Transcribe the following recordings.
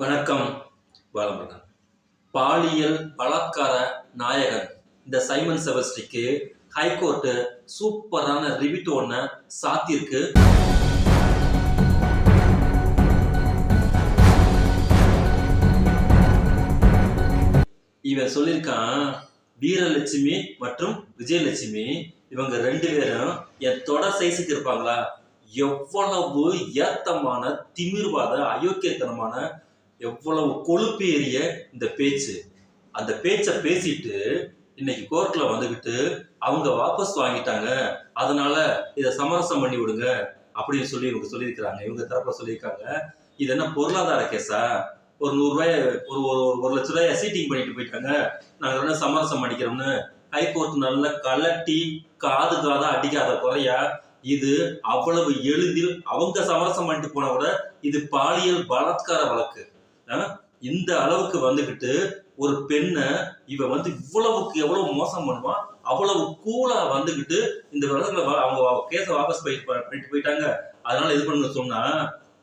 வணக்கம் பாலமுருகன். பாலியல் பலாத்கார நாயகன் இந்த சைமன் செபஸ்டிக்கு ஹைகோர்ட்டு சூப்பரான ரிவிட் ஒன்ன சாத்தியிருக்கு. இவன் சொல்லியிருக்கான் வீரலட்சுமி மற்றும் விஜயலட்சுமி இவங்க ரெண்டு பேரும் என் தொட சைஸுக்கு இருப்பாங்களா? எவ்வளவு ஏத்தமான திமிர்வாத அயோக்கியத்தனமான எவ்வளவு கொழுப்பேறிய இந்த பேச்சு. அந்த பேச்சை பேசிட்டு இன்னைக்கு கோர்ட்ல வந்துகிட்டு அவங்க வாபஸ் வாங்கிட்டாங்க. அதனால இதை சமரசம் பண்ணி விடுங்க அப்படின்னு சொல்லி இவங்க சொல்லியிருக்கிறாங்க. இவங்க தரப்புல சொல்லியிருக்காங்க. இது என்ன பொருளாதார கேஸா ஒரு நூறுரூவாய ஒரு ஒரு ஒரு லட்ச ரூபாய் சீட்டிங் பண்ணிட்டு போயிட்டாங்க. நாங்கள் என்ன சமரசம் பண்ணிக்கிறோம்னு? ஹைகோர்ட் நல்ல கலட்டி காது காதா அடிக்காத குறையா? இது அவ்வளவு எளிதில் அவங்க சமரசம் பண்ணிட்டு போனா கூட இது பாலியல் பலாத்கார வழக்கு. இந்த அளவுக்கு வந்துகிட்டு ஒரு பெண்ணை இவ வந்து இவ்வளவுக்கு எவ்வளவு மோசம் பண்ணுவான் அவ்வளவு கூலா வந்துகிட்டு இந்த வழக்குல அவங்க கேச வாபஸ் போயிட்டு போயிட்டாங்க. அதனால இது பண்ண சொன்னா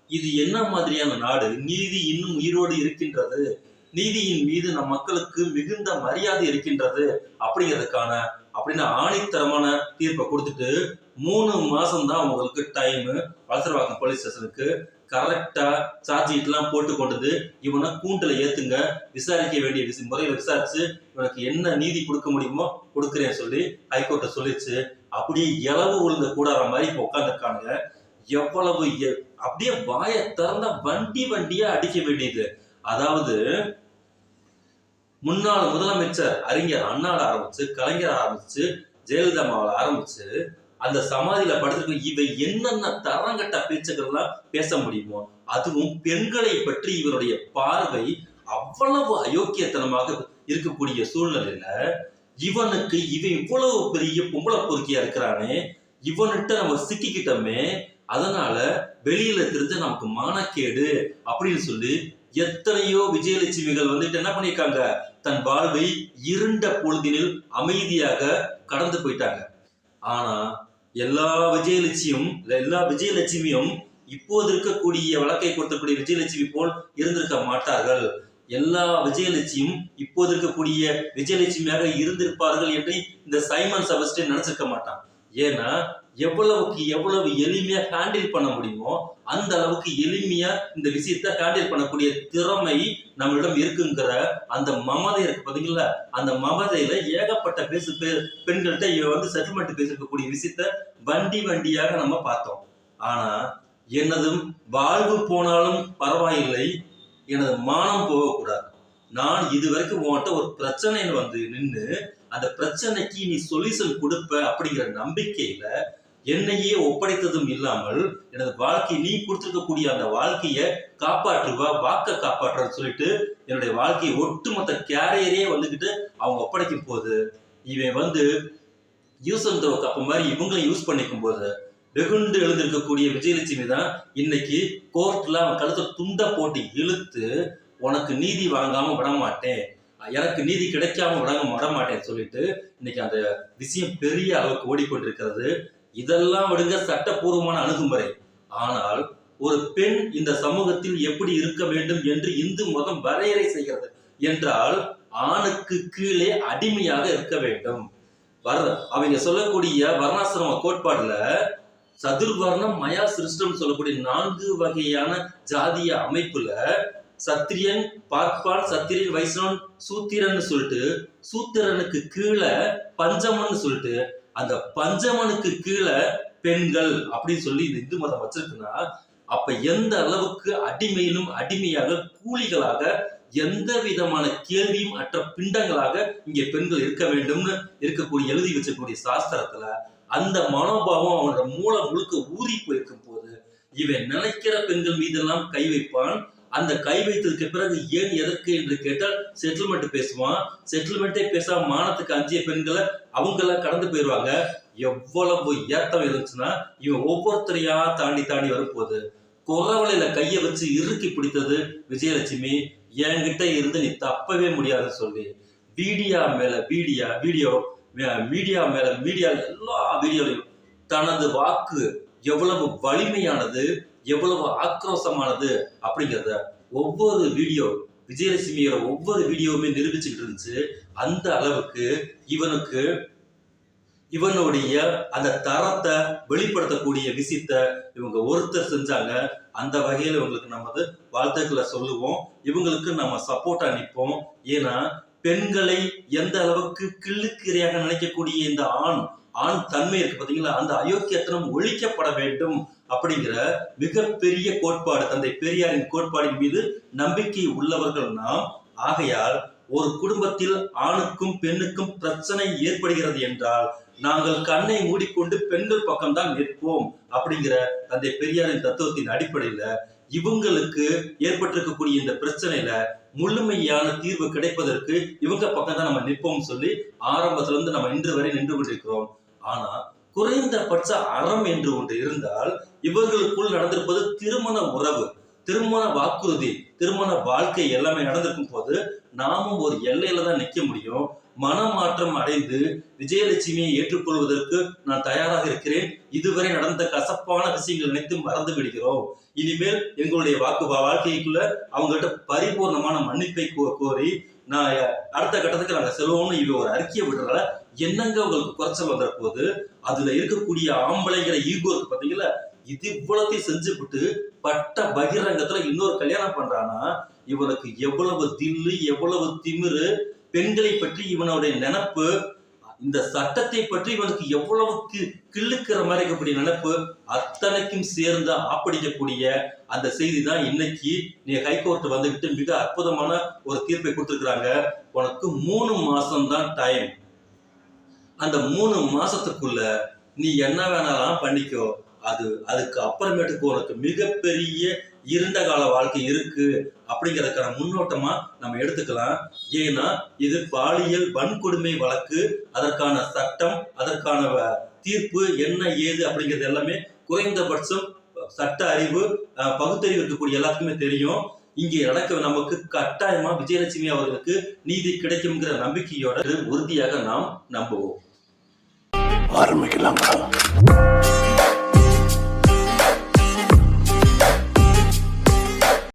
இது என்ன மாதிரியான நாடு? நீதி இன்னும் உயிரோடு இருக்கின்றது. நீதியின் மீது நம் மக்களுக்கு மிகுந்த மரியாதை இருக்கின்றது அப்படிங்கிறதுக்கான அப்படின்னு ஆணித்தரமான தீர்ப்பை கொடுத்துட்டு மூணு மாசம் தான் உங்களுக்கு டைம் வளசரவாக்கம் போலீஸ் ஸ்டேஷனுக்கு கரெக்டா சார்ஜ் ஷீட்லாம் போட்டு கொண்டது இவனை கூண்டுல ஏத்துங்க. விசாரிக்க வேண்டிய விஷயம் முறையில விசாரிச்சு இவனுக்கு என்ன நீதி கொடுக்க முடியுமோ கொடுக்குறேன்னு சொல்லி ஹைகோர்ட்டை சொல்லிச்சு. அப்படியே இளவு உளுந்த கூடாத மாதிரி இப்போ உட்காந்துருக்கானுங்க எவ்வளவு எ- அப்படியே வாயை திறந்த வண்டி வண்டியா அடிக்க வேண்டியது. அதாவது முன்னாள் முதலமைச்சர் அறிஞர் அண்ணாட ஆரம்பிச்சு கலைஞர் ஆரம்பிச்சு ஜெயலலிதா அம்மாவால ஆரம்பிச்சு அந்த சமாதியில படுத்திருக்க இவை என்னென்ன தரங்கட்ட பேச்சுக்கள்லாம் பேச முடியுமோ அதுவும் பெண்களை பற்றி இவருடைய பார்வை அவ்வளவு அயோக்கியத்தனமாக இருக்கக்கூடிய சூழ்நிலையில இவனுக்கு இவன் இவ்வளவு பெரிய பொம்பளை பொறுக்கியா இருக்கிறானே இவன்கிட்ட நம்ம சிக்கிக்கிட்டோமே அதனால வெளியில தெரிஞ்ச நமக்கு மானக்கேடு அப்படின்னு சொல்லி எத்தனையோ விஜயலட்சுமிகள் வந்துட்டு என்ன பண்ணிருக்காங்க தன் வாழ்வை இருண்ட பொழுதினில் அமைதியாக கடந்து போயிட்டாங்க. ஆனா எல்லா விஜயலட்சியும் எல்லா விஜயலட்சுமியும் இப்போது இருக்கக்கூடிய வழக்கை கொடுத்தக்கூடிய விஜயலட்சுமி போல் இருந்திருக்க மாட்டார்கள். எல்லா விஜயலட்சியும் இப்போது இருக்கக்கூடிய விஜயலட்சுமியாக இருந்திருப்பார்கள் என்று இந்த சைமன் செபஸ்டின் நினைச்சிருக்க மாட்டான். ஏன்னா எவ்வளவுக்கு எவ்வளவு எளிமையா ஹேண்டில் பண்ண முடியுமோ அந்த அளவுக்கு எளிமையா இந்த விஷயத்த ஹேண்டில் பண்ணக்கூடிய திறமை நம்மளிடம் இருக்குங்கிற அந்த மமதை இருக்கு பாத்தீங்களா? அந்த மமதையில ஏகப்பட்ட பேசு பெண்கள்கிட்ட இவ வந்து செட்டில்மெண்ட் பேசிருக்கக்கூடிய விஷயத்த வண்டி வண்டியாக நம்ம பார்த்தோம். ஆனா எனதும் வாழ்வு போனாலும் பரவாயில்லை எனது மானம் போகக்கூடாது. நான் இது வரைக்கும் உன்கிட்ட ஒரு பிரச்சனையில வந்து நின்று அந்த பிரச்சனைக்கு நீ சொல்யூஷன் கொடுப்ப அப்படிங்கிற நம்பிக்கையில என்னையே ஒப்படைத்ததும் இல்லாமல் எனது வாழ்க்கை நீ கொடுத்துருக்கக்கூடிய அந்த வாழ்க்கையை காப்பாற்றுவா வாக்க காப்பாற்றுன்னு சொல்லிட்டு என்னுடைய வாழ்க்கையை ஒட்டுமொத்த கேரியரே வந்துகிட்டு அவங்க ஒப்படைக்கும் போது இவன் வந்து யூஸ் அண்ட் த்ரோ கப்ப மாதிரி இவங்களும் யூஸ் பண்ணிக்கும் போது வெகுண்டு எழுந்திருக்கக்கூடிய விஜயலட்சுமி தான் இன்னைக்கு கோர்ட்ல அவன் கழுத்தை துண்டை போட்டு இழுத்து உனக்கு நீதி வழங்காம விட மாட்டேன். எனக்கு நீதி கிடைக்காம விடாம விட மாட்டேன்னு சொல்லிட்டு இன்னைக்கு அந்த விஷயம் பெரிய அளவுக்கு ஓடிக்கொண்டிருக்கிறது. இதெல்லாம் விடுங்க சட்டப்பூர்வமான அணுகுமுறை. ஆனால் ஒரு பெண் இந்த சமூகத்தில் எப்படி இருக்க வேண்டும் என்று இந்து மதம் வரையறை செய்கிறது என்றால் ஆணுக்கு கீழே அடிமையாக இருக்க வேண்டும். வர அவங்க சொல்லக்கூடிய வர்ணாசிரம கோட்பாடுல சதுர்வர்ணம் மயா சிருஷ்டம் சொல்லக்கூடிய நான்கு வகையான ஜாதிய அமைப்புல சத்திரியன் பார்ப்பான் சத்திரியன் வைஷ்ணவன் சூத்திரன்னு சொல்லிட்டு சூத்திரனுக்கு கீழே பஞ்சமன் சொல்லிட்டு அந்த பஞ்சமனுக்கு கீழே பெண்கள் அப்படின்னு சொல்லி இந்த இந்து மதம் வச்சிருக்குன்னா அப்ப எந்த அளவுக்கு அடிமையிலும் அடிமையாக கூலிகளாக எந்த விதமான கேள்வியும் அற்ற பிண்டங்களாக இங்கே பெண்கள் இருக்க வேண்டும்னு இருக்கக்கூடிய எழுதி வச்சக்கூடிய சாஸ்திரத்துல அந்த மனோபாவம் அவனோட மூளை முழுக்க ஊறி போயிருக்கும் போது இவன் நினைக்கிற பெண்கள் மீதெல்லாம் கை வைப்பான் அந்த கை வைத்ததுக்கு பிறகு ஏன் எதற்கு என்று கேட்டால் செட்டில்மெண்ட் பேசுவான். செட்டில்மெண்ட்டே பேசாம மானத்துக்கு அஞ்சிய பெண்களை அவங்கெல்லாம் கடந்து போயிடுவாங்க. எவ்வளவு ஏத்தம் இருந்துச்சுன்னா இவன் ஒவ்வொருத்தரையா தாண்டி தாண்டி வரும்போது குறவலையில கைய வச்சு இறுக்கி பிடித்தது விஜயலட்சுமி. என்கிட்ட இருந்து நீ தப்பவே முடியாதுன்னு சொல்லி. வீடியா மேல வீடியா வீடியோ மீடியா மேல மீடியா எல்லா வீடியோலையும் தனது வாக்கு எவ்வளவு வலிமையானது எவ்வளவு ஆக்ரோஷமானது அப்படிங்கிறத ஒவ்வொரு வீடியோ விஜயலட்சுமியோட ஒவ்வொரு வீடியோவுமே நிரூபிச்சுக்கிட்டு இருந்துச்சு. அந்த அளவுக்கு இவனுக்கு இவனுடைய அந்த தரத்தை வெளிப்படுத்தக்கூடிய விஷயத்த இவங்க ஒருத்தர் செஞ்சாங்க. அந்த வகையில் இவங்களுக்கு நம்ம வந்து வாழ்த்துக்களை சொல்லுவோம். இவங்களுக்கு நம்ம சப்போர்ட்டா நிற்போம். ஏன்னா பெண்களை எந்த அளவுக்கு கிள்ளுக்கிரையாக நினைக்கக்கூடிய இந்த ஆண் ஆண் தன்மை இருக்கு பாத்தீங்களா? அந்த அயோக்கியத்தனம் ஒழிக்கப்பட வேண்டும் அப்படிங்கிற மிகப்பெரிய கோட்பாடு தந்தை பெரியாரின் கோட்பாடின் மீது நம்பிக்கை உள்ளவர்கள் நாம். ஆகையால் ஒரு குடும்பத்தில் ஆணுக்கும் பெண்ணுக்கும் பிரச்சனை ஏற்படுகிறது என்றால் நாங்கள் கண்ணை மூடிக்கொண்டு பெண்கள் பக்கம்தான் நிற்போம் அப்படிங்கிற தந்தை பெரியாரின் தத்துவத்தின் அடிப்படையில இவங்களுக்கு ஏற்பட்டிருக்கக்கூடிய இந்த பிரச்சனையில முழுமையான தீர்வு கிடைப்பதற்கு இவங்க பக்கம் தான் நம்ம நிற்போம் சொல்லி ஆரம்பத்துல இருந்து நம்ம இன்று வரை நின்று கொண்டிருக்கிறோம். ஆனா குறைந்தபட்ச அறம் என்று ஒன்று இருந்தால் இவர்களுக்குள் நடந்திருப்பது திருமண உறவு திருமண வாக்குறுதி திருமண வாழ்க்கை எல்லாமே நடந்திருக்கும் போது நாமும் ஒரு எல்லையில தான் நிக்க முடியும். மனமாற்றம் அடைந்து விஜயலட்சுமியை ஏற்றுக்கொள்வதற்கு நான் தயாராக இருக்கிறேன். இதுவரை நடந்த கசப்பான விஷயங்கள் நினைத்து மறந்து விடுகிறோம். இனிமேல் எங்களுடைய வாக்கு வாழ்க்கைக்குள்ள அவங்ககிட்ட பரிபூர்ணமான மன்னிப்பை கோ- கோரி நான் அடுத்த கட்டத்துக்கு நாங்கள் செல்வோம்னு இவ ஒரு அறிக்கையை விடுறதால என்னங்க உங்களுக்கு குறைச்சல் வந்துற போது அதுல இருக்கக்கூடிய ஆம்பளைங்கிற ஈகோ இருக்கு பாத்தீங்களா? இது இவ்வளத்தையும் செஞ்சுவிட்டு பட்ட பகிரங்கத்துல இன்னொரு கல்யாணம் பண்றானா இவனுக்கு எவ்வளவு தில்லு எவ்வளவு திமிரு பெண்களை பற்றி இவனுடைய நினப்பு இந்த சட்டத்தை பற்றி இவனுக்கு எவ்வளவு கி- கிள்ளுக்கிற மாதிரி இருக்கக்கூடிய நினைப்பு அத்தனைக்கும் சேர்ந்து ஆப்படிக்கக்கூடிய அந்த செய்தி தான் இன்னைக்கு நீ ஹைகோர்ட் வந்துகிட்டு மிக அற்புதமான ஒரு தீர்ப்பை கொடுத்துருக்குறாங்க. உனக்கு மூணு மாசம் தான் டைம் அந்த மூணு மாசத்துக்குள்ள நீ என்ன வேணாலும் பண்ணிக்கோ. அது அதுக்கு அப்புறமேட்டுக்கு உனக்கு மிகப்பெரிய இருண்ட கால வாழ்க்கை இருக்கு அப்படிங்கிறதுக்கான முன்னோட்டமா நம்ம எடுத்துக்கலாம். ஏன்னா இது பாலியல் வன்கொடுமை வழக்கு அதற்கான சட்டம் அதற்கான வ- தீர்ப்பு என்ன ஏது அப்படிங்கிறது எல்லாமே குறைந்தபட்சம் சட்ட அறிவு அஹ், பகுத்தறிவு இருக்கக்கூடிய எல்லாத்துக்குமே தெரியும். இங்கே நடக்க நமக்கு கட்டாயமா விஜயலட்சுமி அவர்களுக்கு நீதி கிடைக்கும்ங்கிற நம்பிக்கையோட உறுதியாக நாம் நம்புவோம். ஆரம்பிக்கலாங்களா